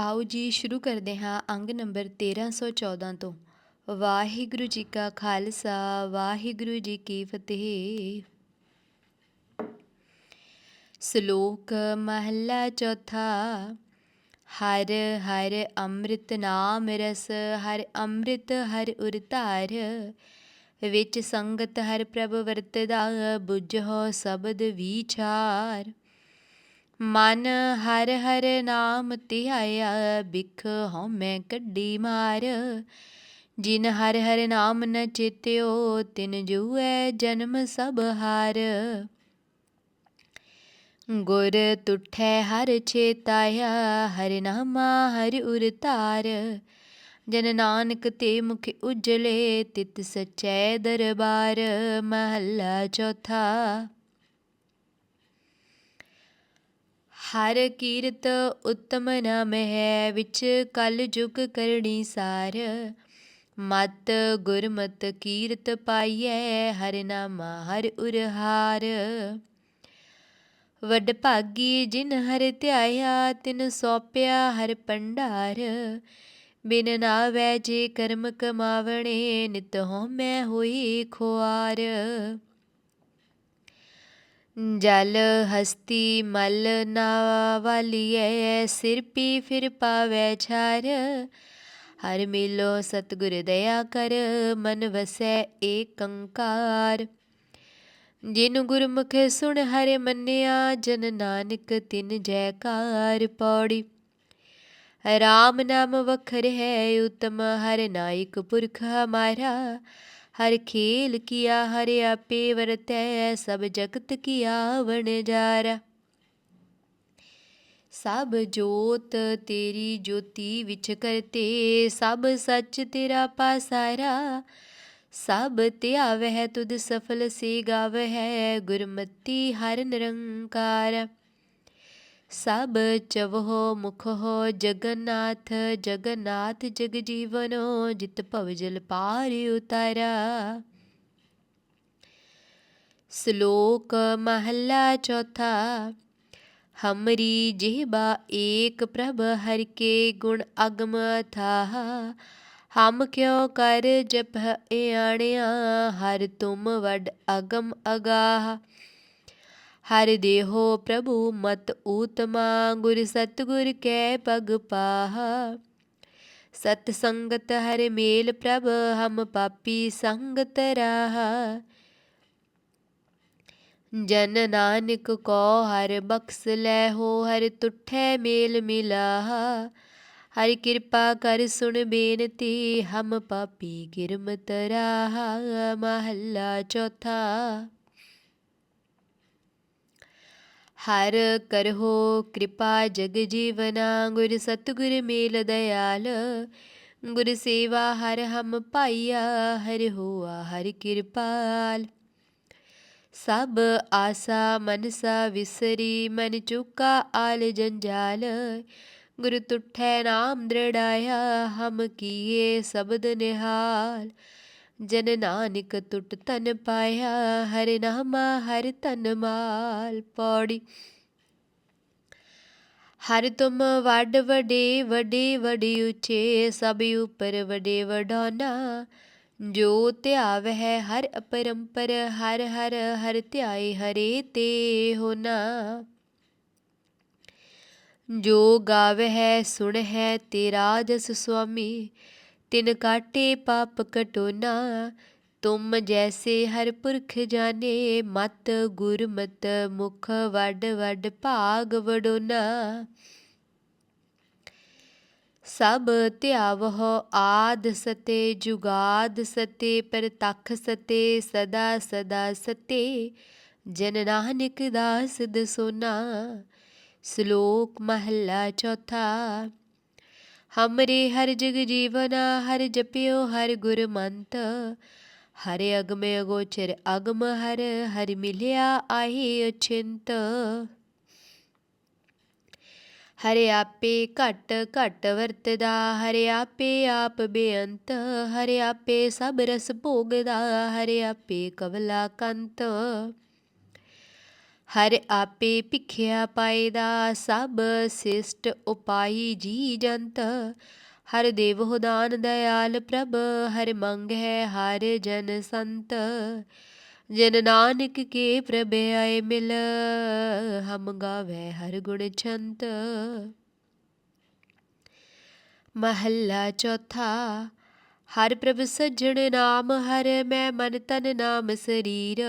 ਆਓ ਜੀ ਸ਼ੁਰੂ ਕਰਦੇ ਹਾਂ ਅੰਗ ਨੰਬਰ 1314 ਤੋਂ। ਵਾਹਿਗੁਰੂ ਜੀ ਕਾ ਖਾਲਸਾ, ਵਾਹਿਗੁਰੂ ਜੀ ਕੀ ਫਤਿਹ। ਸ਼ਲੋਕ ਮਹੱਲਾ ਚੌਥਾ, ਹਰ ਹਰ ਅੰਮ੍ਰਿਤ ਨਾਮ ਰਸ, ਹਰ ਅੰਮ੍ਰਿਤ ਹਰ ਉਰਤਾਰ, ਵਿੱਚ ਸੰਗਤ ਹਰ ਪ੍ਰਭ ਵਰਤਦਾ, ਬੁਝੋ ਸ਼ਬਦ ਵਿਚਾਰ। ਮਨ ਹਰ ਹਰ ਨਾਮ ਧਿਆਇਆ ਬਿਖ ਹਉਮੈ ਕੱਢੀ ਮਾਰ। ਜਿਨ ਹਰ ਹਰ ਨਾਮ ਨ ਚਿਤਿਓ, ਤਿਨ ਜੂਐ ਜਨਮ ਸਭ ਹਾਰ। ਗੁਰ ਤੁਠੈ ਹਰ ਚੇਤਾਇਆ ਹਰ ਨਾਮਾ ਹਰ ਉਰ ਧਾਰ। ਜਨ ਨਾਨਕ ਤੇ ਮੁਖ ਉਜਲੇ, ਤਿਤ ਸਚੈ ਦਰਬਾਰ। ਮਹੱਲਾ ਚੌਥਾ ਹਰ ਕੀਰਤ ਉਤਮ ਨਾਮ ਹੈ, ਵਿੱਚ ਕਲ ਜੁਗ ਕਰਣੀ ਸਾਰ। ਮਤ ਗੁਰਮਤ ਕੀਰਤ ਪਾਈਐ, ਹਰਿ ਨਾਮ ਹਰਿ ਉਰਹਾਰ। ਵੱਡ ਭਾਗੀ ਜਿਨ ਹਰ ਧਿਆਇਆ, ਤਿਨ ਸੋਪਿਆ ਹਰ ਪੰਡਾਰ ਬਿਨ ਨਾਵੈ ਜੇ ਕਰਮ ਕਮਾਵਣੇ, ਨਿਤ ਹੋ ਮੈਂ ਹੋਈ ਖੁਆਰ। ਜਲ, ਹਸਤੀ, ਮਲ ਨਾ ਸਿਰ ਪੀ ਫਿਰ ਪਾਵੈ ਛਾਰ। ਹਰ ਮਿਲੋ ਸਤਗੁਰ ਦਇਆ ਕਰ, ਮਨ ਵਸੈ ਏਕੰਕਾਰ। ਜਿਨ ਗੁਰਮੁਖ ਸੁਣ ਹਰਿ ਮੰਨਿਆ, ਜਨ ਨਾਨਕ ਤਿਨ ਜੈਕਾਰ ਪੌੜੀ। ਰਾਮ ਨਾਮ ਵਖਰ ਹੈ, ਉਤਮ ਹਰ ਨਾਇਕ ਪੁਰਖ ਹਮਾਰਾ। ਹਰ ਖੇਲ ਕੀਆ, ਹਰਿ ਆਪੇ ਵਰਤੈ, ਸਭ ਜਗਤ ਕੀਆ ਵਣਜਾਰਾ ਸਭ ਜੋਤ ਤੇਰੀ ਜੋਤੀ ਵਿੱਚ ਕਰਤੇ, ਸਭ ਸੱਚ ਤੇਰਾ ਪਾਸਾਰਾ। ਸਭ ਧਿਆਵਹਿ ਤੁਧ ਸਫਲ ਸੇ ਗਾਵਹਿ, ਗੁਰਮਤੀ ਹਰ ਨਿਰੰਕਾਰ। ਸਭ ਚਵਹੁ ਮੁਖੋ ਜਗਨਨਾਥ ਜਗਨਨਾਥ ਜਗ ਜੀਵਨੋ, ਜਿਤ ਭਵ ਜਲ ਪਾਰ ਉਤਾਰਾ। ਸ਼ਲੋਕ ਮਹੱਲਾ ਚੌਥਾ, ਹਮਰੀ ਜਿਹਬਾ ਏਕ ਪ੍ਰਭ ਹਰ ਕੇ ਗੁਣ ਅਗਮ ਥਾ ਹਮ ਕਿਉ ਕਰ ਜਪ ਆਣਿਆ ਹਰ ਤੁਮ ਵਡ ਅਗਮ ਅਗਾਹ। ਹਰਿ ਦੇਹੋ ਪ੍ਰਭੂ ਮਤ ਊਤਮਾ ਗੁਰ ਸਤਗੁਰ ਕੈ ਪਗ ਪਾਹ। ਸਤ ਸੰਗਤ ਹਰਿ ਮੇਲ ਪ੍ਰਭ, ਹਮ ਪਾਪੀ ਸੰਗਤ ਰਾਹ। ਜਨ ਨਾਨਕ ਕੋ ਹਰ ਬਖਸ ਲੈ ਹੋ, ਹਰਿ ਤੁਠੈ ਮੇਲ ਮਿਲਾਹ। ਹਰਿ ਕਿਰਪਾ ਕਰ ਸੁਣ ਬੇਨਤੀ, ਹਮ ਪਾਪੀ ਗਿਰਮਤ ਰਾਹ। ਮਹੱਲਾ ਚੌਥਾ। ਹਰ ਕਰਹੁ ਕਿਰਪਾ ਜਗ ਜੀਵਨਾ, ਗੁਰ ਸਤਗੁਰ ਮੇਲ ਦਇਆਲ। ਗੁਰ ਸੇਵਾ ਹਰ ਹਮ ਪਾਈਆ ਹਰਿ ਹੋਆ ਹਰਿ ਕਿਰਪਾਲ। ਸਭ ਆਸਾ ਮਨਸਾ ਵਿਸਰੀ, ਮਨ ਚੁਕਾ ਆਲ ਜੰਜਾਲ। ਗੁਰ ਤੁਠੈ ਨਾਮ ਦ੍ਰਿੜਾਇਆ, ਹਮ ਕੀਏ ਸ਼ਬਦ ਨਿਹਾਲ। ਜਨ ਨਾਨਕ ਟੁੱਟ ਤਨ ਪਾਇਆ ਹਰਿ ਨਾਮਾ ਹਰਿ ਤਨ ਮਾਲ ਪੌੜੀ ਹਰ ਤੁਮ ਵੱਡ ਵਡੇ ਵਡੇ ਵਡੇ ਉਚੇ ਸਭ ਉਪਰ ਵਡੇ ਵਡਾਨਾ ਜੋ ਧਿਆਵਹਿ ਹਰ ਅਪਰੰਪਰ ਹਰ ਹਰ ਹਰ ਧਿਆਏ ਹਰੇ ਤੇ ਹੋਨਾ ਜੋ ਗਾਵੈ ਹੈ ਸੁਣ ਹੈ ਤੇਰਾ ਜਸ ਸੁਆਮੀ ਤਿਨ ਕਾਟੇ ਪਾਪ ਕਟੋਨਾ, ਤੁਮ ਜੈਸੇ ਹਰ ਪੁਰਖ ਜਾਣੇ, ਮਤ ਗੁਰਮਤ ਮੁਖ ਵੱਡ ਵੱਡ ਭਾਗ ਵਡੋਨਾ। ਸਭ ਧਿਆਵਹੁ ਆਦ ਸਤੇ, ਜੁਗਾਦ ਸਤੇ, ਪਰਤਖ ਸਤੇ, ਸਦਾ ਸਦਾ ਸਤੇ, ਜਨ ਨਾਨਕ ਦਾਸ ਦਸੋਨਾ। ਸ਼ਲੋਕ ਮਹੱਲਾ ਚੌਥਾ। ਹਮਰੇ ਹਰ ਜਗ ਜੀਵਨਾ ਹਰ ਜਪਿਓ ਹਰ ਗੁਰ ਮੰਤ ਹਰੇ ਅਗਮ ਅਗੋਚਰ ਅਗਮ ਹਰ ਹਰਿ ਮਿਲਿਆ ਆਹੀ ਅਚਿੰਤ ਹਰੇ ਆਪੇ ਘਟ ਘਟ ਵਰਤਦਾ ਹਰੇ ਆਪੇ ਆਪ ਬੇਅੰਤ ਹਰੇ ਆਪੇ ਸਭ ਰਸ ਭੋਗਦਾ ਹਰੇ ਆਪੇ ਕਵਲਾ ਕੰਤ ਹਰ ਆਪੇ ਭਿਖਿਆ ਪਾਇਦਾ ਸਭ ਸਿਸ਼ਟ ਉਪਾਈ ਜੀ ਜੰਤ। ਹਰ ਦੇਵੋ ਦਾਨ ਦਇਆਲ ਪ੍ਰਭ, ਹਰ ਮੰਗ ਹੈ ਹਰ ਜਨ ਸੰਤ। ਜਨ ਨਾਨਕ ਕੇ ਪ੍ਰਭ ਆਏ ਮਿਲ, ਹਮ ਗਾਵੇ ਹਰ ਗੁਣ ਛੰਤ। ਮਹੱਲਾ ਚੌਥਾ, ਹਰ ਪ੍ਰਭ ਸੱਜਣ ਨਾਮ, ਹਰ ਮੈਂ ਮਨ ਤਨ ਨਾਮ ਸਰੀਰ।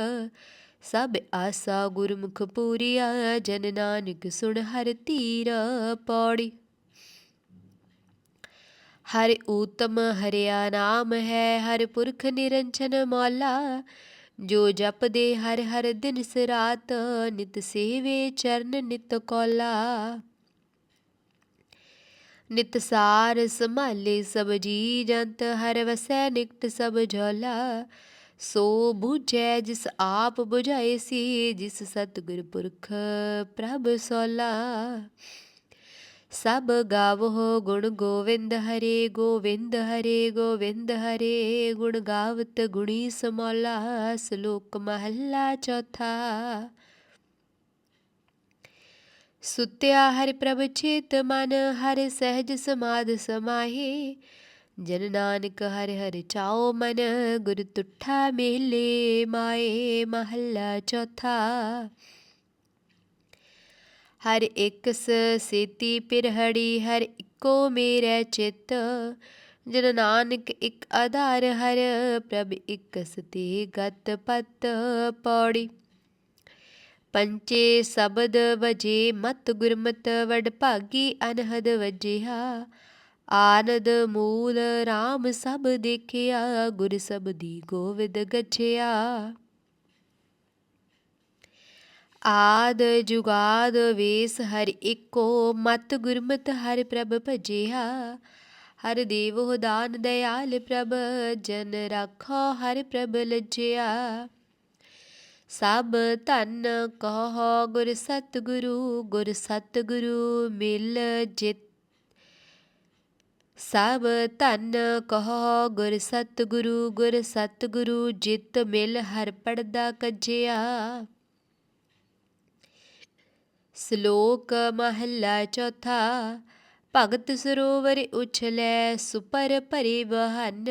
ਸਭ ਆਸਾ ਗੁਰਮੁਖ ਪੂਰੀਆ, ਜਨ ਨਾਨਕ ਸੁਣ ਹਰ ਧੀਰ ਪੌੜੀ। ਹਰ ਊਤਮ ਹਰਿਆ ਨਾਮ ਹੈ, ਹਰ ਪੁਰਖ ਨਿਰੰਜਨ ਮੌਲਾ। ਜੋ ਜਪਦੇ ਹਰ ਹਰ ਦਿਨ ਸਰਾਤ, ਨਿਤ ਸੇਵੇ ਚਰਨ ਨਿਤ ਕੋਲਾ। ਨਿਤ ਸਾਰ ਸੰਭਾਲੇ ਸਭ ਜੀ ਜੰਤ ਹਰ ਵਸੈ ਨਿਕਟ ਸਭ ਝੋਲਾ ਸੋ ਬੁਝੈ ਜਿਸ ਆਪ ਬੁਝਾਏ ਸੀ, ਜਿਸ ਸਤਿਗੁਰ ਪੁਰਖ ਪ੍ਰਭ ਸੋਲਾ। ਸਭ ਗਾਵੋ ਗੁਣ ਗੋਵਿੰਦ ਹਰੇ ਗੋਵਿੰਦ ਹਰੇ ਗੋਵਿੰਦ ਹਰੇ, ਗੁਣ ਗਾਵਤ ਗੁਣੀ ਸਮੋਲਾ, ਸ਼ਲੋਕ ਮਹੱਲਾ ਚੌਥਾ। ਸੁਤਿਆ ਹਰਿ ਪ੍ਰਭ ਚੇਤ ਮਨ, ਹਰਿ ਸਹਿਜ ਸਮਾਦ ਸਮਾਹੀ। ਜਨ ਨਾਨਕ ਹਰਿ ਹਰਿ ਚਾਓ ਮਨ ਗੁਰ ਤੁਠਾ ਮੇਲੇ ਮਾਏ ਮਹੱਲਾ ਚੌਥਾ ਹਰ ਇਕਸ ਸੇਤੀ ਪਿਰਹੜੀ ਹਰ ਇੱਕੋ ਮੇਰੇ ਚਿਤ ਜਨ ਨਾਨਕ ਇੱਕ ਆਧਾਰ ਹਰ ਪ੍ਰਭ ਇਕਸ ਤੇ ਗਤ ਪਤ ਪੌੜੀ ਪੰਚੇ ਸ਼ਬਦ ਵਜੇ ਮਤ ਗੁਰਮਤ ਵਡ ਭਾਗੀ ਅਨਹਦ ਵਜਿਆ ਆਨੰਦ ਮੂਲ RAM ਸਭ ਦੇਖਿਆ, ਗੁਰ ਸਬਦੀ ਗੋਵਿੰਦ ਗਛਿਆ ਆਦ ਜੁਗਾਦ ਵੇਸ ਹਰ ਇੱਕੋ, ਮਤ ਗੁਰਮਤ ਹਰ ਪ੍ਰਭ ਭਜਿਆ। ਹਰ ਦੇਵੋ ਦਾਨ ਦਇਆਲ ਪ੍ਰਭ, ਜਨ ਰਾਖੋ ਹਰ ਪ੍ਰਭ ਲਜਿਆ। ਸਭ ਧਨ ਕਹੋ ਗੁਰ ਸਤਿਗੁਰੂ ਗੁਰ ਸਤਿਗੁਰੂ ਮਿਲ ਜਿਤ ਸਭ ਧਨ ਕਹੋ, ਗੁਰ ਸਤਿਗੁਰੂ ਗੁਰ ਸਤਿਗੁਰੂ, ਜਿਤ ਮਿਲ ਹਰ ਪੜਦਾ ਕੱਜਿਆ। ਸ਼ਲੋਕ ਮਹੱਲਾ ਚੌਥਾ, ਭਗਤ ਸਰੋਵਰ ਉਛਲੈ ਸੁਪਰ ਭਰੇ ਬਹਨ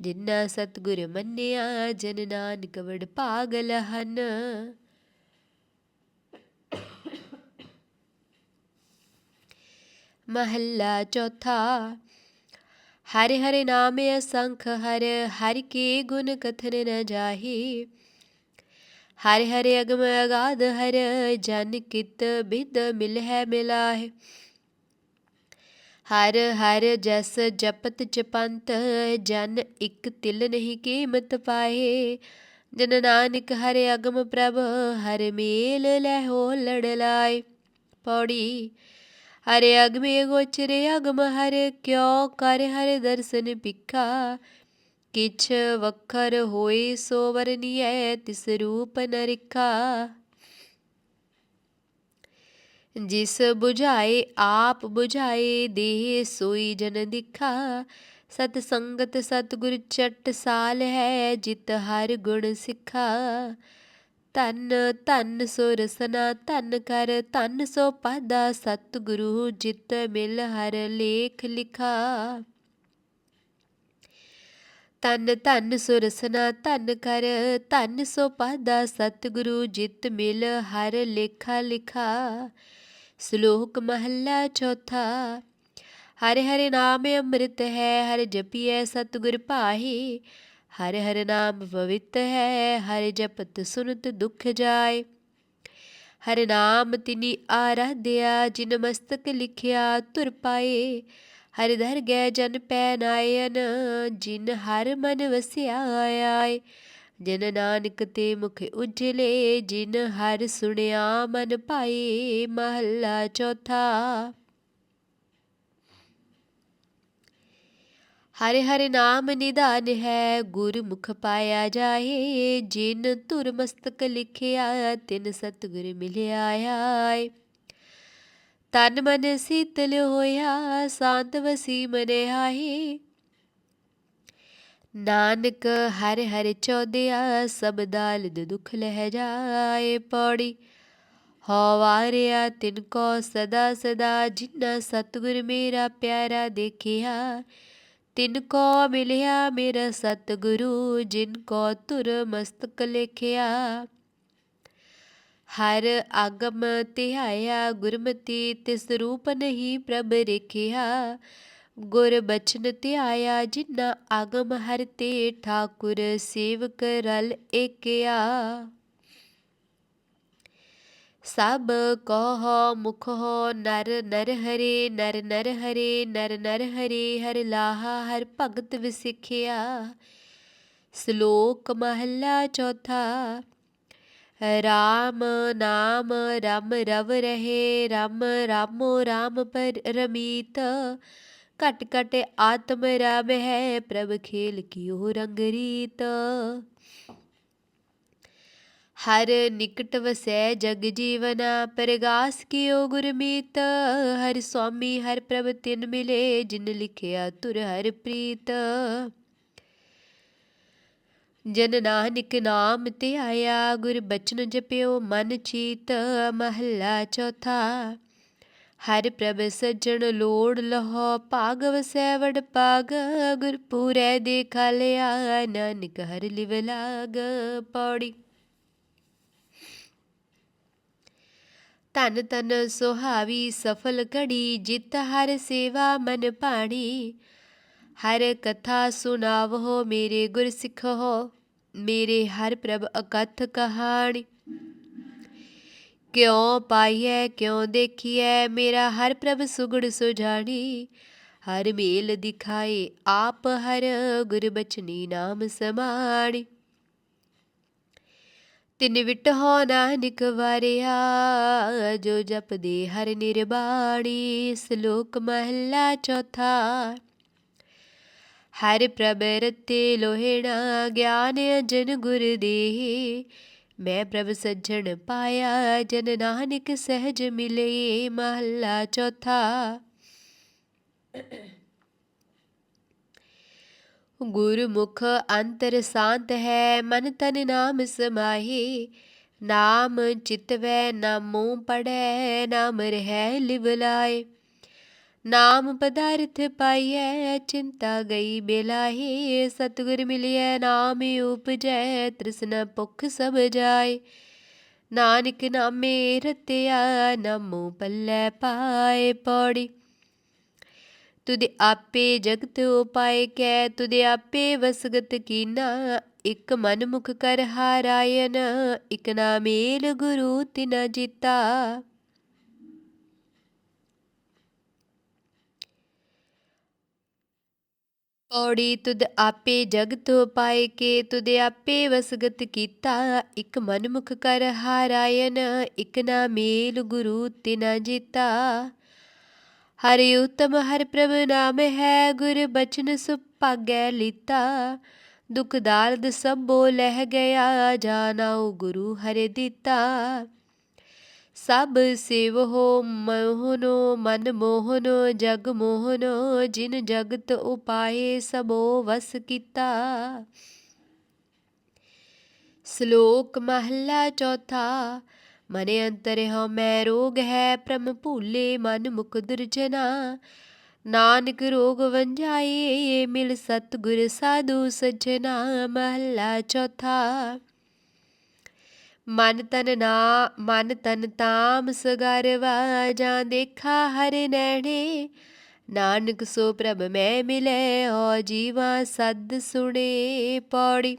ਜਿਨਾ ਸਤਗੁਰ ਮੰਨਿਆ ਜਨ ਨਾਨਕ ਵਡ ਪਾਗਲ ਹਨ। ਮਹੱਲਾ ਚੌਥਾ ਹਰਿ ਹਰਿ ਨਾਮ ਅਸੰਖ ਹਰ ਹਰਿ ਕੇ ਗੁਣ ਕਥਨ ਨ ਜਾਹੀ ਹਰਿ ਹਰਿ ਅਗਮ ਅਗਾਧ ਹਰ ਜਨ ਕਿਤ ਬਿਦ ਮਿਲ ਹੈ ਮਿਲਾਹਿ ਹਰ ਹਰ ਜਸ ਜਪਤ ਜਪੰਤ ਜਨ ਇਕ ਤਿਲ ਨਹੀਂ ਕੀਮਤ ਪਾਏ ਜਨ ਨਾਨਕ ਹਰਿ ਅਗਮ ਪ੍ਰਭ ਹਰ ਮੇਲ ਲਹਿਓ ਲੜ ਲਾਏ ਪੌੜੀ ਹਰਿ ਅਗਮੇ ਗੋਚਰੇ ਅਗਮ ਹਰ ਕਿਉ ਕਰ ਹਰ ਦਰਸ਼ਨ ਪਿਖਾ ਕਿਛ ਵਖਰ ਹੋਏ ਸੋ ਵਰਨੀਐ ਤਿਸ ਰੂਪ ਨਰਿਖਾ ਜਿਸ 부ਝਾਏ ਆਪ 부ਝਾਏ ਦੇਹ ਸੋਈ ਜਨ ਦਿਖਾ। ਸਤ ਸੰਗਤ ਸਤਗੁਰ ਚਟ ਸਾਲ ਹੈ ਜਿਤ ਹਰ ਗੁਣ ਸਿਖਾ। ਤਨ ਧੰਨ ਸੋ ਰਸਨਾ ਤਨ ਕਰ, ਧੰਨ ਸੋ ਪਾਦਾ, ਸਤਿਗੁਰੂ ਜਿਤ ਮਿਲ ਹਰ ਲੇਖ ਲਿਖਾ। ਤਨ ਤਨ ਸੁਰਸਨਾ ਰਸਨਾ ਕਰ ਤਨ ਸੋ ਪਾਦਾ, ਸਤਿਗੁਰੂ ਜਿਤ ਮਿਲ ਹਰ ਲੇਖਾ ਲਿਖਾ। ਸ਼ਲੋਕ ਮਹੱਲਾ ਚੌਥਾ, ਹਰਿ ਹਰਿ ਨਾਮ ਅੰਮ੍ਰਿਤ ਹੈ, ਹਰਿ ਜਪੀਐ ਸਤਿਗੁਰ ਭਾਹੀ। ਹਰ ਹਰ ਨਾਮ ਪਵਿੱਤ ਹੈ, ਹਰਿ ਜਪਤ ਸੁਨਤ ਦੁਖ ਜਾਏ। ਹਰ ਨਾਮ ਤਿਨੀ ਆਰਾਧਿਆ, ਜਿਨ ਮਸਤਕ ਲਿਖਿਆ ਤੁਰ ਪਾਏ। ਹਰਿ ਦਰ ਗੈ ਜਨ ਪੈ ਨਾਇਨ, ਜਿਨ ਹਰ ਮਨ ਵਸਿਆ ਆਏ। ਜਨ ਨਾਨਕ ਤੇ ਮੁਖ ਉਜਲੇ, ਜਿਨ ਹਰ ਸੁਣਿਆ ਮਨ ਪਾਏ ਮਹੱਲਾ ਚੌਥਾ ਹਰਿ ਹਰਿ ਨਾਮ ਨਿਧਾਨ ਹੈ, ਗੁਰਮੁਖ ਪਾਇਆ ਜਾਏ, ਜਿਨ ਤੁਰ ਮਸਤਕ ਲਿਖਿਆ, ਤਿਨ ਸਤਗੁਰ ਮਿਲਿਆ ਆਏ। ਤਨ ਮਨ ਸੀਤਲ ਹੋਇਆ, ਸ਼ਾਂਤ ਵਸੀ ਮਨੇ ਆਏ। ਨਾਨਕ ਹਰ ਹਰ ਚੌਦਿਆ ਸਭ ਦਾਲਦ ਦੁਖ ਲਹਿ ਜਾਏ ਪੌੜੀ। ਹਉ ਤਿਨ ਕੋ ਸਦਾ ਸਦਾ ਜਿਨਾ ਸਤਿਗੁਰ ਮੇਰਾ ਪਿਆਰਾ ਦੇਖਿਆ ਤਿਨ ਕੋ ਮਿਲਿਆ ਮੇਰਾ ਸਤਿਗੁਰੂ, ਜਿਨ ਕੋ ਤੁਰ ਮਸਤਕ ਲਿਖਿਆ। ਹਰ ਆਗਮ ਧਿਆਇਆ ਗੁਰਮਤੀ, ਤਿਸ ਰੂਪ ਨਹੀਂ ਪ੍ਰਭ ਰੇਖਿਆ। ਗੁਰ ਬਚਨ ਧਿਆਇਆ ਜਿਨਾ ਆਗਮ ਹਰ ਤੇ, ਠਾਕੁਰ ਸੇਵਕ ਰਲ ਏਕਿਆ। ਸਭ ਕਹੋ ਮੁਖ ਹੋ ਨਰ ਨਰ ਹਰੇ, ਨਰ ਨਰ ਹਰੇ, ਨਰ ਨਰ ਹਰੇ, ਹਰ ਲਾਹਾ, ਹਰ ਭਗਤ ਵਿਸਿਖਿਆ। ਸ਼ਲੋਕ ਮਹੱਲਾ ਚੌਥਾ, ਰਾਮ ਨਾਮ ਰਮ ਰਵ ਰਹੇ, ਰਮ ਰਾਮੋ ਰਾਮ ਪਰ ਰਮੀਤ। ਘਟ ਘਟ ਆਤਮ ਰਾਮ ਹੈ, ਪ੍ਰਭ ਖੇਲ ਕੀਓ ਰੰਗ ਰੀਤ। ਹਰ ਨਿਕਟ ਵਸੈ ਜਗ ਜੀਵਨਾ, ਪ੍ਰਗਾਸ ਕੀਓ ਗੁਰਮੀਤ ਹਰ ਸੁਆਮੀ ਹਰ ਪ੍ਰਭ ਤਿਨ ਮਿਲੇ, ਜਿਨ ਲਿਖਿਆ ਤੁਰ ਹਰ ਪ੍ਰੀਤ। ਜਨ ਨਾਨਕ ਨਾਮ ਤੇ ਆਇਆ, ਗੁਰ ਬਚਨ ਜਪਿਓ ਮਨ ਚੀਤ, ਮਹੱਲਾ ਚੌਥਾ। ਹਰ ਪ੍ਰਭ ਸੱਜਣ ਲੋੜ ਲਹੋ ਭਾਗ ਵਸੈ ਪਾਗ। ਗੁਰ ਪੂਰੈ ਦੇਖ ਲਿਆ, ਨਾਨਕ ਹਰ ਲਿਵ ਲਾਗ, ਪੌੜੀ। ਧਨ ਤਨ ਸੁਹਾਵੀ ਸਫਲ ਘੜੀ ਜਿਤ ਹਰ ਸੇਵਾ ਮਨ ਭਾਣੀ। ਹਰ ਕਥਾ ਸੁਨਾਵੋ ਮੇਰੇ ਗੁਰ ਹੋ ਮੇਰੇ ਹਰ ਪ੍ਰਭ ਅਕਥ ਕਹਾਣੀ। ਕਿਉ ਪਾਈਐ, ਕਿਉ ਦੇਖੀਐ, ਮੇਰਾ ਹਰ ਪ੍ਰਭ ਸੁਗੜ ਸੁਜਾਣੀ। ਹਰ ਮੇਲ ਦਿਖਾਏ, ਆਪ ਹਰ ਗੁਰ ਬਚਨੀ ਨਾਮ ਸਮਾਣੀ। ਤਿਨ ਵਿਟ ਨਾਨਕ ਵਾਰਿਆ, ਜੋ ਜਪਦੇ ਹਰ ਨਿਰਬਾਣੀ, ਸ਼ਲੋਕ ਮਹੱਲਾ ਚੌਥਾ। ਹਰ ਪ੍ਰਭ ਰਤੇ ਲੋਹਿਣਾ ਗਿਆਨ ਅਜਨ ਗੁਰ ਦੇ ਮੈਂ ਪ੍ਰਭ ਸੱਜਣ ਪਾਇਆ, ਜਨ ਨਾਨਕ ਸਹਿਜ ਮਿਲੇ, ਮਹੱਲਾ ਚੌਥਾ। ਗੁਰਮੁਖ ਅੰਤਰ ਸ਼ਾਂਤ ਹੈ, ਮਨ ਤਨ ਨਾਮ ਸਮਾਹੀ। ਨਾਮ ਚਿਤਵੈ, ਨਾਮੋ ਪੜੈ ਨਾਮ ਰਹਿ ਲਿਵ ਲਾਏ। ਨਾਮ ਪਦਾਰਥ ਪਾਈਐ, ਚਿੰਤਾ ਗਈ ਬੇਲਾਹੀ। ਸਤਿਗੁਰ ਮਿਲਿਐ, ਨਾਮ ਉਪਜੈ, ਤ੍ਰਿਸ਼ਨਾ ਭੁਖ ਸਭ ਜਾਏ। ਨਾਨਕ ਨਾਮੇ ਰਤਿਆ, ਨਾਮੋ ਪੱਲੇ ਪਾਏ ਪੌੜੀ। ਤੁਦੇ ਆਪੇ ਜਗਤ ਉਪਾਏ ਕੈ ਤੁਦੇ ਆਪੇ ਵਸਗਤ ਕੀਨਾ। ਇਕ ਮਨ ਮੁਖ ਕਰ ਹਾਰਾਇਨ, ਇਕ ਨਾ ਮੇਲ ਗੁਰੂ ਤਿਨ ਜੀਤਾ। ਔੜੀ ਤੁਦ ਆਪੇ ਜਗਤ ਪਾਏ ਕੇ ਤੁਦ ਆਪੇ ਵਸਗਤ ਕੀਤਾ। ਇਕ ਮਨ ਮੁਖ ਕਰ ਹਾਰਾਇਨ, ਇਕ ਨਾ ਮੇਲ ਗੁਰੂ ਤਿਨ ਜੀਤਾ। ਹਰਿ ਉਤਮ, ਹਰ ਪ੍ਰਭ ਨਾਮ ਹੈ, ਗੁਰ ਬਚਨ ਸੁਭਾਗੈ ਲੀਤਾ। ਦੁਖ ਦਾਰਦ ਸਭ ਬੋ ਲਹਿ ਗਿਆ ਜਾਨਾਉ ਗੁਰੂ ਹਰਿ ਦਿੱਤਾ। ਸਭ ਸਿਵ ਹੋ ਮੋਹਨੋ, ਮਨ ਮੋਹਨੋ, ਜਗ ਮੋਹਨੋ, ਜਿਨ ਜਗਤ ਉਪਾਏ ਸਭੋ ਵਸ ਕੀਤਾ। ਸ਼ਲੋਕ ਮਹੱਲਾ ਚੌਥਾ ਮਨੇ ਅੰਤਰ ਹਉ ਮੈਂ ਰੋਗ ਹੈ ਪ੍ਰਮ ਭੂਲੇ ਮਨ ਮੁਖ ਦੁਰਜਨਾ ਨਾਨਕ ਰੋਗ ਵੰਜਾਏ ਮਿਲ ਸਤਗੁਰ ਸਾਧੂ ਸਜਣਾ, ਮਹੱਲਾ ਚੌਥਾ। ਮਨ ਤਨ ਨਾ, ਮਨ ਤਨ ਤਾਮ ਸਗਰਵਾ ਜਾਂ ਦੇਖਾ ਹਰ ਨੈਣੇ। ਨਾਨਕ ਸੋ ਪ੍ਰਭ ਮੈਂ ਮਿਲੇ ਹੋ ਜੀਵਾ ਸਦ ਸੁਣੇ ਪੌੜੀ।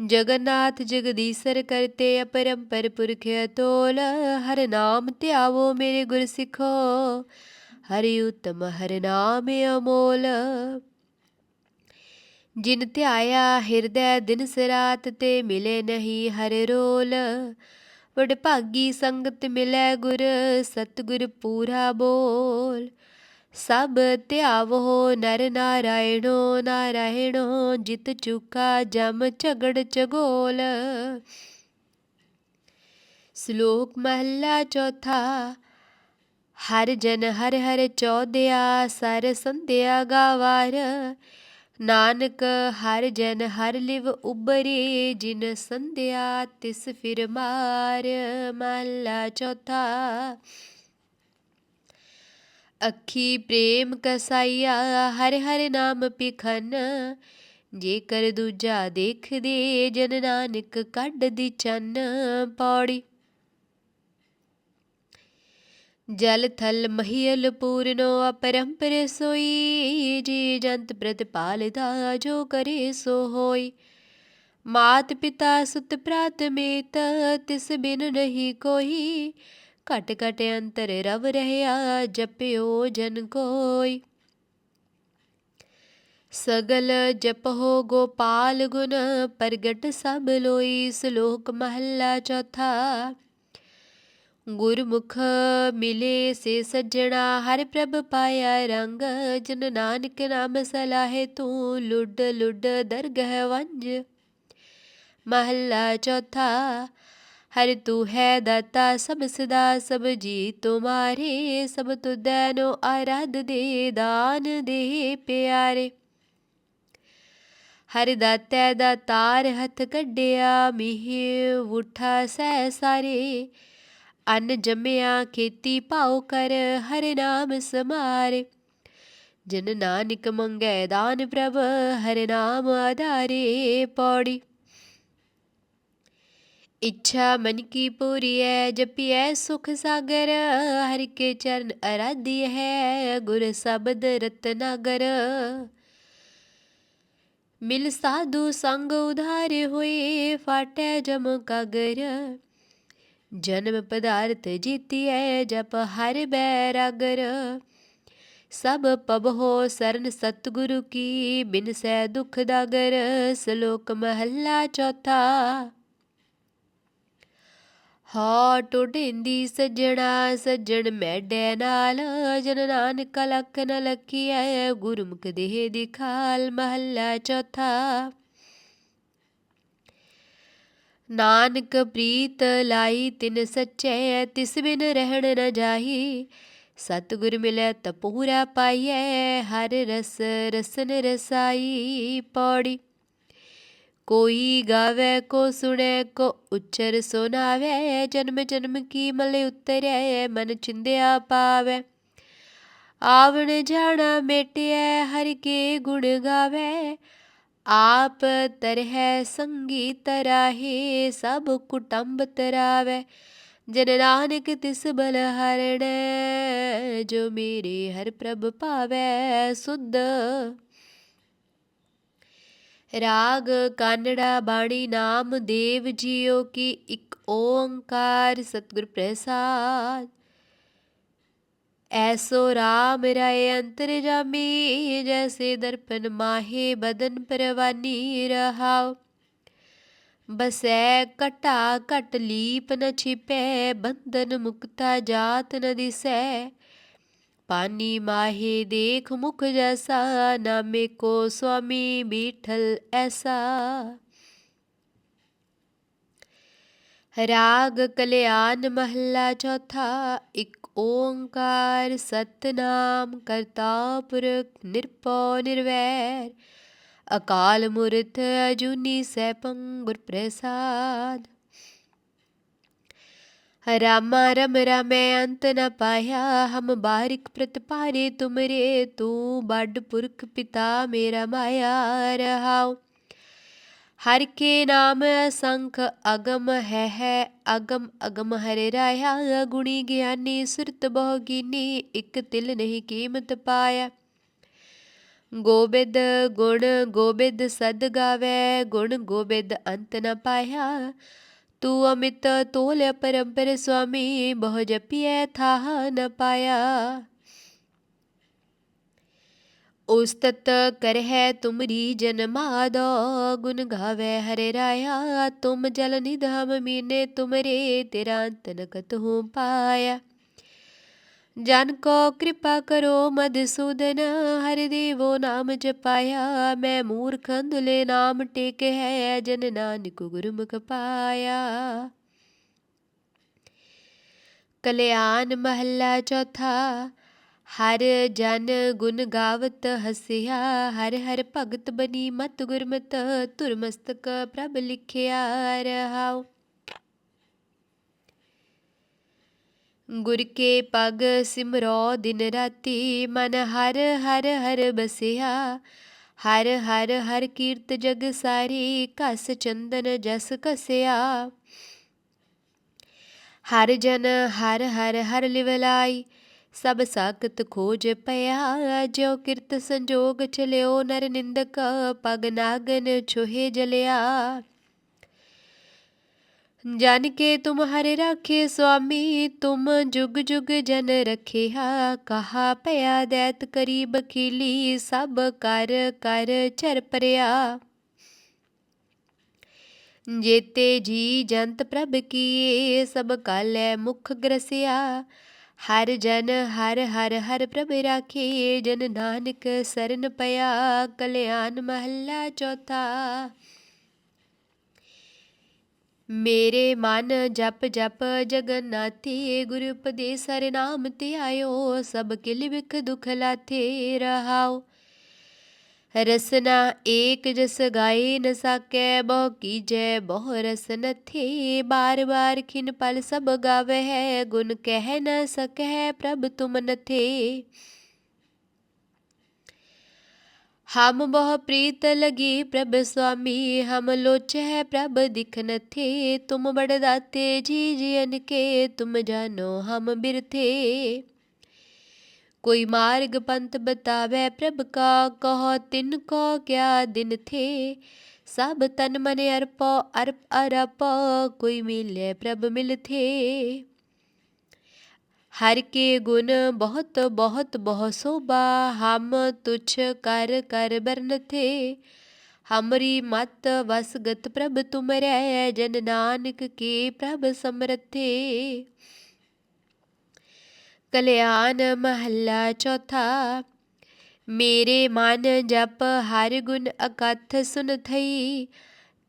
ਜਗਨਨਾਥ ਜਗਦੀਸਰ ਕਰਤੇ ਅਪਰੰਪਰ ਪੁਰਖ ਅਤੋਲ ਹਰ ਨਾਮ ਧਿਆਵੋ ਮੇਰੇ ਗੁਰ ਸਿਖੋ ਹਰਿ ਉਤਮ ਹਰ ਨਾਮ ਅਮੋਲ ਜਿਨ ਧਿਆਇਆ ਹਿਰਦੈ ਦਿਨ ਸਰਾਤ ਤੇ ਮਿਲੇ ਨਹੀਂ ਹਰ ਰੋਲ ਵਡ ਭਾਗੀ ਸੰਗਤ ਮਿਲੇ ਗੁਰ ਸਤਗੁਰ ਪੂਰਾ ਬੋਲ ਸਭ ਧਿਆਵੋ ਨਰ ਨਾਰਾਇਣੋ ਨਾਰਾਇਣੋ, ਜਿਤ ਚੁਕਾ ਜਮ ਝਗੜ ਚਗੋਲ ਸ਼ਲੋਕ ਮਹੱਲਾ ਚੌਥਾ, ਹਰ ਜਨ ਹਰ ਹਰ ਚੌਦਿਆ ਸਰ ਸੰਧਿਆ ਗਾਵਾਰ। ਨਾਨਕ ਹਰ ਜਨ ਹਰ ਲਿਵ ਉਬਰੇ ਜਿਨ ਸੰਧਿਆ ਤਿਸ ਫਿਰ ਮਾਰ। ਮਹਲਾ ਚੌਥਾ ਅੱਖੀ ਪ੍ਰੇਮ ਕਸਾਈਆ, ਹਰ ਹਰ ਨਾਮ ਪਿਖਨ। ਜੇਕਰ ਦੂਜਾ ਦੇਖਦੇ, ਜਨ ਨਾਨਕ ਕੱਢ ਦੀ ਚੰਨ ਪੌੜੀ। ਜਲ ਥਲ ਮਹੀਲ ਪੂਰਨੋ ਅਪਰੰਪਰ ਸੋਈ, ਜੀ ਜੰਤ ਪ੍ਰਤਪਾਲਦਾ ਜੋ ਕਰੇ ਸੋ ਹੋਈ। ਮਾਤ ਪਿਤਾ ਸੁਤ ਪ੍ਰਾਤਮੇਤ ਤਿਸ ਬਿਨ ਨਹੀਂ ਕੋਈ ਘਟ ਘਟ ਅੰਤਰ ਰਵ ਰਹਿਆ, ਜਪਿਓ ਜਨ ਕੋਈ ਸਗਲ ਜਪੋ ਗੋਪਾਲ ਗੁਣ, ਪ੍ਰਗਟ ਸਭ ਲੋਈ, ਸ਼ਲੋਕ ਮਹੱਲਾ ਚੌਥਾ। ਗੁਰਮੁਖ ਮਿਲੇ ਸੇ ਸੱਜਣਾ, ਹਰ ਪ੍ਰਭ ਪਾਇਆ ਰੰਗ, ਜਨ ਨਾਨਕ ਨਾਮ ਸਲਾਹੇ ਤੂੰ ਲੁੱਡ ਲੁੱਡ ਦਰਗਹ ਵੰਜ। ਮਹੱਲਾ ਚੌਥਾ ਹਰ ਤੂ ਹੈ ਦਾਤਾ, ਸਭ ਸਦਾ, ਸਭ ਜੀ ਤੁਮਾਰੇ, ਸਭ ਤੁਦੈਨੋ ਆਰਾਧ ਦੇ, ਦਾਨ ਦੇ ਪਿਆਰੇ। ਹਰ ਦਾਤੈ ਦਾ ਤਾਰ ਹੱਥ ਕੱਢਿਆ, ਮੀਹ ਉਠਾ ਸਹਿ ਸਾਰੇ। ਅਨ ਜੰਮਿਆ ਖੇਤੀ ਭਾਉ ਕਰ, ਹਰ ਨਾਮ ਸਮਾਰੇ। ਜਨ ਨਾਨਕ ਮੰਗੈ ਦਾਨ ਪ੍ਰਭ, ਹਰ ਨਾਮ ਆਧਾਰੇ ਪੌੜੀ। ਇੱਛਾ ਮਨ ਕੀ ਪੂਰੀ ਹੈ ਜਪੀਐ ਸੁਖ ਸਾਗਰ, ਹਰ ਕੇ ਚਰਨ ਅਰਾਧੀ ਹੈ, ਗੁਰ ਸਬਦ ਰਤਨਾਗਰ ਮਿਲ ਸਾਧੂ ਸੰਗ ਉਧਾਰੇ ਹੋਏ, ਫਾਟੈ ਜਮ ਕਾਗਰ। ਜਨਮ ਪਦਾਰਥ ਜੀਤੀਐ, ਜਪ ਹਰ ਬੈਰਾਗਰ। ਸਭ ਪਬਹੋ ਸਰਨ ਸਤਗੁਰੂ ਕੀ, ਬਿਨ ਸੈ ਦੁਖ ਦਾਗਰ, ਸ਼ਲੋਕ ਮਹੱਲਾ ਚੌਥਾ। ਹਾ ਟੋਡੇਂਦੀ ਸੱਜਣਾ ਸੱਜਣ ਮੈਡੇ ਨਾਲ, ਜਨ ਨਾਨਕ ਲਖ ਨ ਲਖੀਐ, ਗੁਰਮੁਖ ਦੇਹ ਦਿਖਾਲ ਮਹੱਲਾ ਚੌਥਾ। ਨਾਨਕ ਪ੍ਰੀਤ ਲਾਈ ਤਿਨ ਸੱਚੇ, ਤਿਸ ਬਿਨ ਰਹਿਣ ਨ ਜਾਹੀ। ਸਤਿਗੁਰ ਮਿਲੈ ਤਪੂਰਾ ਪਾਈਐ, ਹਰ ਰਸ ਰਸਨ ਰਸਾਈ ਪੌੜੀ। ਕੋਈ ਗਾਵੇ, ਕੋ ਸੁਣੇ, ਕੋ ਉਚਰ ਸੁਨਾਵੇ ਜਨਮ ਜਨਮ ਕੀ ਮਲੇ ਉਤਰੈ, ਮਨ ਚਿੰਦਿਆ ਪਾਵੇ। ਆਵਣ ਜਾਣਾ ਮੇਟਿਐ, ਹਰ ਕੇ ਗੁਣ ਗਾਵੇ। ਆਪ ਤਰਹਿ ਸੰਗੀ ਤਰਾਹੇ ਸਭ ਕੁਟੰਬ ਤਰਾਵੇ। ਜਨ ਨਾਨਕ ਤਿਸ ਬਲ ਹਰਣ, ਜੋ ਮੇਰੇ ਹਰ ਪ੍ਰਭ ਪਾਵੇ, ਸੁਧ ਰਾਗ ਕਾਨੜਾ ਬਾਣੀ ਨਾਮ ਦੇਵ ਜੀਓ ਕੀ ਇੱਕ ਓੰਕਾਰ ਸਤਿਗੁਰ ਪ੍ਰਸਾਦ। ਐਸੋ ਰਾਮ ਰਾਏ ਅੰਤਰ ਜਾਮੀ, ਜੈਸੇ ਦਰਪਨ ਮਾਹੇ ਬਦਨ ਪਰਵਾਨੀ ਰਹਾਉ। ਬਸੈ ਘਟਾ ਘਟ ਲੀਪ ਨ ਛਿਪੈ, ਬੰਧਨ ਮੁਕਤਾ ਜਾਤ ਨ ਦਿਸੈ। ਪਾਨੀ ਮਾਹੇ ਦੇਖ ਮੁਖ ਜੈਸਾ ਨਾਮੇ ਕੋ ਸੁਆਮੀ ਬੀਠਲ ਐਸਾ ਰਾਗ ਕਲਿਆਣ ਮਹੱਲਾ ਚੌਥਾ ਇੱਕ ਓੰਕਾਰ ਸਤਨਾਮ ਕਰਤਾ ਪੁਰਖ ਨਿਰਭਉ ਨਿਰਵੈਰ ਅਕਾਲ ਮੂਰਤ ਅਜੂਨੀ ਸੈਭੰ ਗੁਰ ਪ੍ਰਸਾਦ ਰਾਮਾ ਰਮ ਰਮੈ ਅੰਤ ਨ ਪਾਇਆ ਹਮ ਬਾਰਿਕ ਪ੍ਰਤਪਾਰੇ ਤੁਮਰੇ ਤੂੰ ਬੱਡ ਪੁਰਖ ਪਿਤਾ ਮੇਰਾ ਮਾਇਆ ਰਹਾਉ ਹਰ ਕੇ ਨਾਮ ਸੰਖ ਅਗਮ ਹੈ ਹੈ ਅਗਮ ਅਗਮ ਹਰੇ ਰਾਇਆ ਗੁਣੀ ਗਿਆਨੀ ਸੁਰਤ ਬਹੁ ਗਿਨੀ ਇਕ ਤਿਲ ਨਹੀਂ ਕੀਮਤ ਪਾਇਆ ਗੋਬਿੰਦ ਗੁਣ ਗੋਬਿੰਦ ਸਦ ਗਾਵੇ ਗੁਣ ਗੋਬਿੰਦ ਅੰਤ ਨ ਪਾਇਆ ਤੂੰ ਅਮਿਤ ਤੋਲ ਪਰੰਪਰ ਸੁਆਮੀ ਬਹੁ ਜਪੀਐ ਥਾਹ ਨ ਪਾਇਆ ਉਸਤਤ ਕਰਹਿ ਤੁਮਰੀ ਜਨਮਾਦੋ ਗੁਣ ਗਾਵੇ ਹਰੇ ਰਾਇਆ ਤੁਮ ਜਲ ਨਿਧਾਮ ਮੀਨੇ ਤੁਮਰੇ ਤੇਰਾ ਅੰਤ ਨ ਪਾਇਆ ਜਨ ਕੋ ਕਿਰਪਾ ਕਰੋ ਮਦਸੂਦਨ ਹਰਿ ਦੇਵੋ ਨਾਮ ਜਪਾਇਆ। ਮੈਂ ਮੂਰਖ ਅੰਧਲੇ ਨਾਮ ਟੇਕ ਹੈ, ਜਨ ਨਾਨਕ ਗੁਰਮੁਖ ਪਾਇਆ। ਕਲਿਆਣ ਮਹੱਲਾ ਚੌਥਾ, ਹਰ ਜਨ ਗੁਣ ਗਾਵਤ ਹਸਿਆ। ਹਰ ਹਰ ਭਗਤ ਬਨੀ ਮਤ ਗੁਰਮਤ ਧੁਰ ਮਸਤਕ ਪ੍ਰਭ ਲਿਖਿਆ ਰਹਾਉ। ਗੁਰ ਕੇ ਪਗ ਸਿਮਰੋ ਦਿਨ ਰਾਤੀ ਮਨ ਹਰ ਹਰ ਹਰ ਬਸਿਆ। ਹਰ ਹਰ ਹਰ ਕੀਰਤ ਜਗ ਸਾਰੀ ਕਸ ਚੰਦਨ ਜਸ ਕਸਿਆ ਹਰ ਜਨ ਹਰ ਹਰ ਹਰ ਲਿਵਲਾਈ, ਸਭ ਸਾਖਤ ਖੋਜ ਪਿਆ। ਜੋ ਕਿਰਤ ਸੰਜੋਗ ਚਲਿਓ ਨਰ ਨਿੰਦਕ, ਪਗ ਨਾਗਨ ਛੋਹੇ ਜਲਿਆ। ਜਨ ਕੇ ਤੁਮ ਹਰਿ ਰਾਖੇ ਸੁਆਮੀ, ਤੁਮ ਜੁਗ ਜੁਗ ਜਨ ਰਖਿਆ, ਕਹਾ ਭਇਆ ਦੈਤ ਕਰੀ ਬਖੀਲੀ ਸਭ ਕਰ ਕਰ ਚਰ ਪਰਿਆ। ਜੇਤੇ ਜੀ ਜੰਤ ਪ੍ਰਭ ਕੀਏ, ਸਭ ਕਾਲੈ ਮੁਖ ਗ੍ਰਸਿਆ। ਹਰ ਜਨ ਹਰ ਹਰ ਹਰ ਪ੍ਰਭ ਰਾਖੇ, ਜਨ ਨਾਨਕ ਸਰਨ ਪਿਆ, ਕਲਿਆਣ ਮਹੱਲਾ ਚੌਥਾ। ਮੇਰੇ ਮਨ ਜਪ ਜਪ ਜਗਨਨਾਥੀ, ਗੁਰ ਉਪਦੇਸ ਹਰਿ ਨਾਮ ਤੇ ਆਇਓ, ਸਭ ਕਿਲ ਵਿਖ ਦੁਖ ਲਾਥੇ ਰਹਾਓ। ਰਸਨਾ ਏਕ ਜਸ ਗਾਏ ਨ ਸਾਕੈ, ਬਹੁ ਕੀਜੈ, ਬਹੁ ਰਸ ਨਥੇ। ਬਾਰ ਬਾਰ ਖਿਨ ਪਲ ਸਭ ਗਾਵੇ ਹੈ ਗੁਣ ਕਹਿ ਨ ਸਕੈ ਪ੍ਰਭ ਤੁਮ ਨਥੇ। ਹਮ ਬਹੁ ਪ੍ਰੀਤ ਲਗੀ ਪ੍ਰਭ ਸੁਆਮੀ, ਹਮ ਲੋਚੈ ਪ੍ਰਭ ਦਿਖ ਨਥੇ, ਤੁਮ ਬੜ ਜੀ ਜੀਨ ਕੇ ਤੁਮ ਜਾਨੋ ਹਮ ਬਿਰਥੇ। ਕੋਈ ਮਾਰਗ ਪੰਥ ਬਤਾਵੇ ਪ੍ਰਭ ਕਾ, ਕਹੋ ਤਿਨ ਕੋ ਕਿਆ ਦਿਨ ਥੇ। ਸਭ ਤਨ ਮਨ ਅਰਪੋ, ਅਰਪ ਅਰਪ, ਕੋਈ ਮਿਲੇ ਪ੍ਰਭ ਮਿਲਥੇ ਹਰ ਕੇ ਗੁਣ ਬਹੁਤ ਬਹੁਤ ਬਹੁ ਸੋਭਾ ਹਮ ਤੁਛ ਕਰ ਕਰ ਬਰਨ ਥੇ ਹਮਰੀ ਮਤ ਵਸਗਤ ਪ੍ਰਭ ਤੁਮਰੈ ਜਨ ਨਾਨਕ ਕੇ ਪ੍ਰਭ ਸਮਰਥੇ ਕਲਿਆਣ ਮਹੱਲਾ ਚੌਥਾ ਮੇਰੇ ਮਨ ਜਪ ਹਰ ਗੁਣ ਅਕਥ ਸੁਨ ਥਈ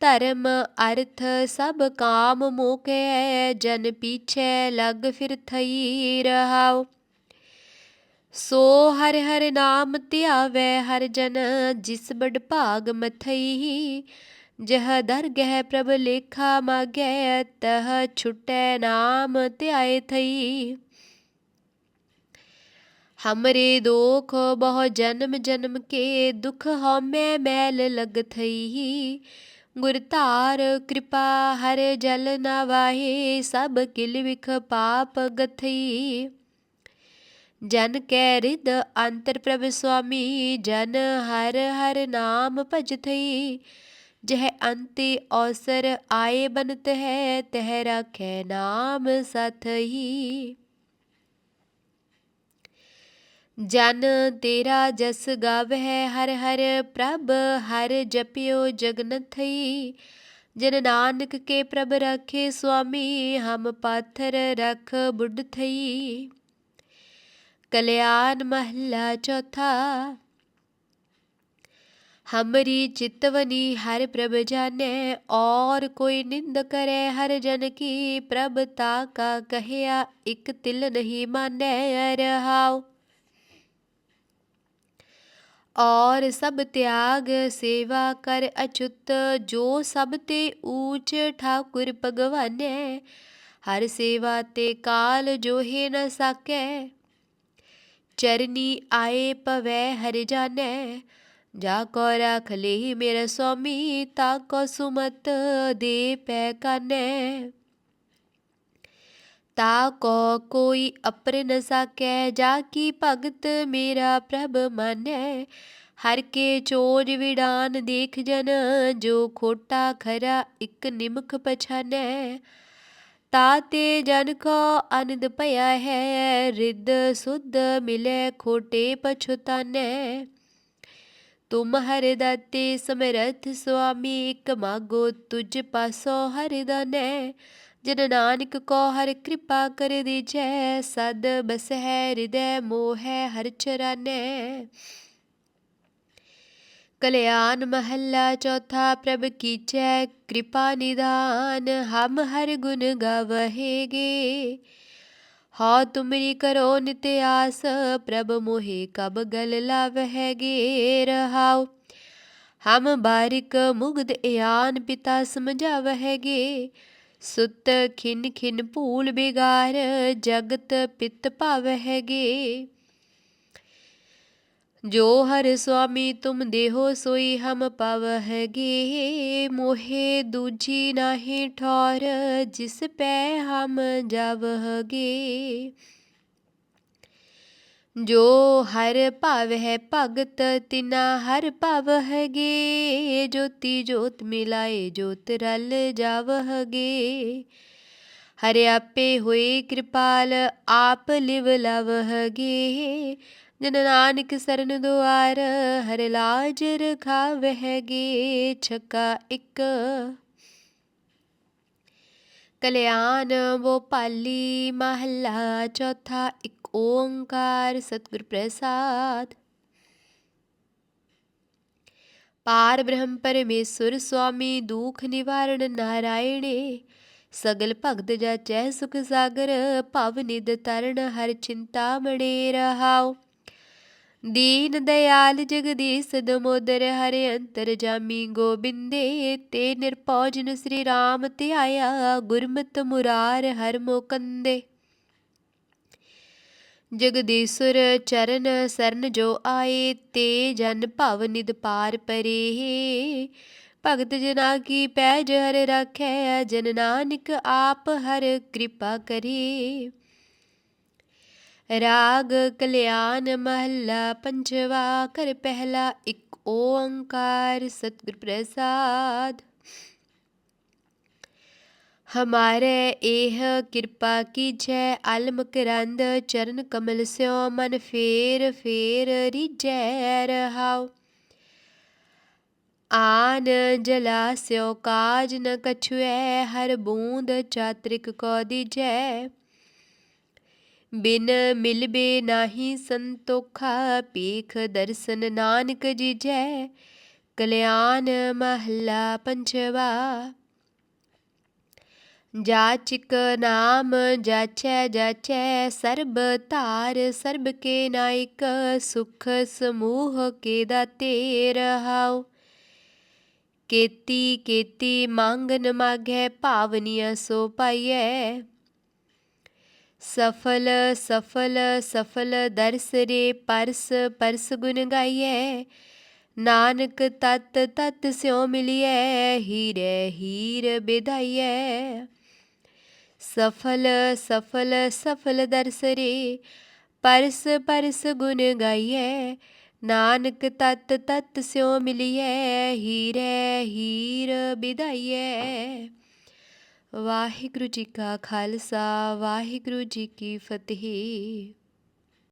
ਧਰਮ, ਅਰਥ ਸਭ ਕਾਮ ਮੋਕੈ, ਜਨ ਪੀਛੇ ਲਗ ਫਿਰ ਥਈ ਰਹਾਉ। ਸੋ ਹਰ ਹਰ ਨਾਮ ਧਿਆਵੇ ਹਰ ਜਨ, ਜਿਸ ਬੜ ਭਾਗ ਮਥਈ। ਜਹ ਦਰਗਹਿ ਪ੍ਰਭ ਲੇਖਾ ਮਾਗੈ, ਤਹ ਛੁਟੈ ਨਾਮ ਧਿਆਏ ਥਈ। ਹਮਰੇ ਦੋਖ ਬਹੁ ਜਨਮ ਜਨਮ ਕੇ, ਦੁਖ ਹਉਮੈ ਮੈਲ ਲਗ ਥਈ। ਗੁਰ ਧਾਰ ਕਿਰਪਾ ਹਰ ਜਲ ਨਾ ਵਾਹੇ, ਸਭ ਕਿਲ ਵਿਖ ਪਾਪ ਗਥਈ। ਜਨ ਕੈ ਰਿਦ ਅੰਤਰ ਪ੍ਰਭ ਸੁਆਮੀ, ਜਨ ਹਰ ਹਰ ਨਾਮ ਭਜ ਥਈ। ਜਹ ਅੰਤੇ ਔਸਰ ਆਏ ਬਨਤ ਹੈ, ਤਹ ਰਾਖੈ ਨਾਮ ਸਥਈ ਜਨ ਤੇਰਾ ਜਸ ਗਾਵਹਿ ਹਰ ਹਰ ਪ੍ਰਭ, ਹਰ ਜਪਿਓ ਜਗਨ ਜਨ ਨਾਨਕ ਕੇ ਪ੍ਰਭ ਰਖੇ ਸੁਆਮੀ, ਹਮ ਪਾਥਰ ਰਖ ਬੁੱਢ ਥਈ। ਕਲਿਆਣ ਮਹੱਲਾ ਚੌਥਾ। ਹਮਰੀ ਚਿਤਵਨੀ ਹਰ ਪ੍ਰਭ ਜਾਣੈ, ਔਰ ਕੋਈ ਨਿੰਦ ਕਰੈ ਹਰ ਜਨ ਕੀ। ਪ੍ਰਭ ਤਾ ਕਾ ਕਹਿਆ, ਇਕ ਤਿਲ ਨਹੀਂ ਮਾਨੈ ਰਹਾਉ ਔਰ ਸਭ ਤਿਆਗ ਸੇਵਾ ਕਰ ਅਚੁੱਤ ਜੋ ਸਭ ਤੇ ਊਚ ਠਾਕੁਰ ਭਗਵਾਨੈ। ਹਰ ਸੇਵਾ ਤੇ ਕਾਲ ਜੋਹੇ ਨ ਸਾਕੈ। ਚਰਨੀ ਆਏ ਪਵੈ ਹਰਿ ਜਾਣੈ। ਜਾ ਕੋ ਰਖ ਲਈ ਮੇਰਾ ਸੁਆਮੀ ਤਾ ਕੋ ਸੁਮਤ ਦੇ ਪੈ ਕਾਨੈ। ਤਾ ਕੋ ਕੋਈ ਅਪਰ ਨ ਸਕੈ, ਜਾ ਕੀ ਭਗਤ ਮੇਰਾ ਪ੍ਰਭ ਮਾਨੈ? ਹਰ ਕੇ ਚੋਜ ਵਿਡਾਨ ਦੇਖ ਜਨ, ਜੋ ਖੋਟਾ ਖਰਾ ਇਕ ਨਿਮਖ ਪਛਾਨੈ। ਤਾ ਤੇ ਜਨ ਕੋ ਅਨੰਦ ਭਇਆ ਹੈ, ਰਿੱਧ ਸੁਧ ਮਿਲੇ ਖੋਟੇ ਪਛੁਤਾਨੈ। ਤੁਮ ਹਰਿ ਦਾਤੇ ਸਮਰਥ ਸੁਆਮੀ, ਇਕ ਮਾਗੋ ਤੁਝ ਪਾਸੋ ਹਰਿ ਦਾਨੈ। ਜਨ ਨਾਨਕ ਕੋ ਹਰ ਕਿਰਪਾ ਕਰ ਦੀਜੈ, ਸਦ ਬਸਹਿ ਹਿਰਦੈ ਮੋਹੈ ਹਰ ਚਰਾਨੈ। ਕਲਿਆਣ ਮਹੱਲਾ ਚੌਥਾ ਪ੍ਰਭ ਕੀਚੈ ਕਿਰਪਾ ਨਿਦਾਨ ਹਮ ਹਰ ਗੁਣ ਗਾਵਹੇਗੇ। ਹਉ ਤੁਮਰੀ ਕਰੋ ਨਿਤ ਆਸ, ਪ੍ਰਭ ਮੋਹਿ ਕਬ ਗਲ ਲਾਵਹਿ ਗੇ ਰਹਾਉ, ਹਮ ਬਾਰਿਕ ਮੁਗਦ ਇਆਨ ਪਿਤਾ ਸਮਝਾਵਹਿ ਗੇ ਸੁਤ ਖਿਨ ਖਿਨ ਭੂਲ ਬਿਗਾਰ, ਜਗਤ ਪਿਤ ਭਾਵਹਿ ਗੇ ਜੋ ਹਰ ਸੁਆਮੀ ਤੁਮ ਦੇਹੋ, ਸੋਈ ਹਮ ਪਵਹਿਗੇ ਮੋਹੇ ਦੂਜੀ ਨਾਹੀ ਠੌਰ, ਜਿਸ ਪੈ ਹਮ ਜਾਵਹਗੇ ਜੋ ਹਰ ਭਾਵ ਹੈ ਭਗਤ, ਤਿਨਾ ਹਰ ਭਵ ਹੈਗੇ। ਜੋਤੀ ਜੋਤ ਮਿਲਾਏ, ਜੋਤ ਰਲ ਜਾਵਹਗੇ। ਹਰਿ ਆਪੇ ਹੋਏ ਕਿਰਪਾਲ, ਆਪ ਲਿਵ ਲਵਹਗੇ। ਜਨ ਨਾਨਕ ਸਰਨ ਦੁਆਰ, ਹਰਿ ਲਾਜ ਰਖਾਵਹਿਗੇ। ਛਕਾ ਇੱਕ ਕਲਿਆਣ, ਵੋ ਪਾਲੀ ਮਹੱਲਾ, ਚੌਥਾ ਇੱਕ ਓੰਕਾਰ ਸਤਿਗੁਰ ਪ੍ਰਸਾਦ ਪਾਰ ਬ੍ਰਹਮ ਪਰਮੇਸ਼ਰ ਸੁਆਮੀ ਦੁਖ ਨਿਵਾਰਣ ਨਾਰਾਇਣੇ ਸਗਲ ਭਗਤ ਜਾਚੈ ਸੁਖ ਸਾਗਰ ਭਵ ਨਿਦ ਤਰਨ ਹਰ ਚਿੰਤਾ ਮਣੇ ਰਹਾਉ ਦੀਨ ਦਇਆਲ ਜਗਦੀਸ਼ ਦਮੋਦਰ ਹਰਿ ਅੰਤਰ ਜਾਮੀ ਗੋਬਿੰਦੇ ਤੇ ਨਿਰਪਉ ਜਿਨ ਸ੍ਰੀ ਰਾਮ ਧਿਆਇਆ ਗੁਰਮਤਿ ਮੁਰਾਰ ਹਰ ਮੋਕੰਦੇ ਜਗਦੀਸ਼ਰ ਚਰਨ ਸਰਨ ਜੋ ਆਏ ਤੇ ਜਨ ਭਵ ਨਿਦ ਪਾਰ ਪਰੇ। ਭਗਤ ਜਨਾ ਕੀ ਪੈਜ ਹਰ ਰਾਖੈ, ਜਨ ਨਾਨਕ ਆਪ ਹਰ ਕਿਰਪਾ ਕਰੇ। ਰਾਗ ਕਲਿਆਣ ਮਹੱਲਾ ਪੰਜਵਾ ਕਰ ਪਹਿਲਾ ਇੱਕ ਓੰਕਾਰ ਸਤਿਗੁਰ ਪ੍ਰਸਾਦ। ਹਮਾਰੇ ਇਹ ਕਿਰਪਾ ਕੀਜੈ ਅਲ ਮਕਰੰਦ ਚਰਨ ਕਮਲ ਸਿਓ ਮਨ ਫੇਰ ਫੇਰ ਰੀਜੈ ਰਹਾਉ ਆਨ ਜਲਾ ਸਿਓ ਕਾਜ ਨ ਕਛੁਐ ਹਰ ਬੂੰਦ ਚਾਤ੍ਰਿਕ ਕੋ ਦੀਜੈ ਬਿਨ ਮਿਲਬੇ ਨਾਹੀ ਸੰਤੋਖਾ ਪੀਖ ਦਰਸ਼ਨ ਨਾਨਕ ਜੀਜੈ ਕਲਿਆਣ ਮਹੱਲਾ ਪੰਜਵਾ ਜਾਚਿਕ ਨਾਮ ਜਾਚੈ ਜਾਚੈ ਸਰਬ ਧਾਰ, ਸਰਬ ਕੇ ਨਾਇਕ, ਸੁਖ ਸਮੂਹ ਕੇ ਦਾਤੇ ਰਹਾਉ ਕੇਤੀ ਕੇਤੀ ਮੰਗਨ ਮਾਗੈ ਭਾਵਨੀਆਂ ਸੋ ਪਾਈਐ। ਸਫਲ ਸਫਲ ਸਫਲ ਦਰਸ ਰੇ ਪਰਸ ਪਰਸ ਗੁਣ ਗਾਈਐ। ਨਾਨਕ ਤਤ ਤਤ ਸਿਉ ਮਿਲਿਐ, ਹੀਰੇ, ਹੀਰ ਬਿਧਾਈਐ ਸਫਲ ਸਫਲ ਸਫਲ ਦਰਸਰੇ ਪਰਸ ਪਰਸ ਗੁਣ ਗਾਈਐ ਨਾਨਕ ਤਤ ਤਤ ਸਿਉ ਮਿਲਿਐ ਹੀਰੇ ਹੀਰ ਬਿਧਾਈਐ ਵਾਹਿਗੁਰੂ ਜੀ ਕਾ ਖਾਲਸਾ ਵਾਹਿਗੁਰੂ ਜੀ ਕੀ ਫਤਿਹ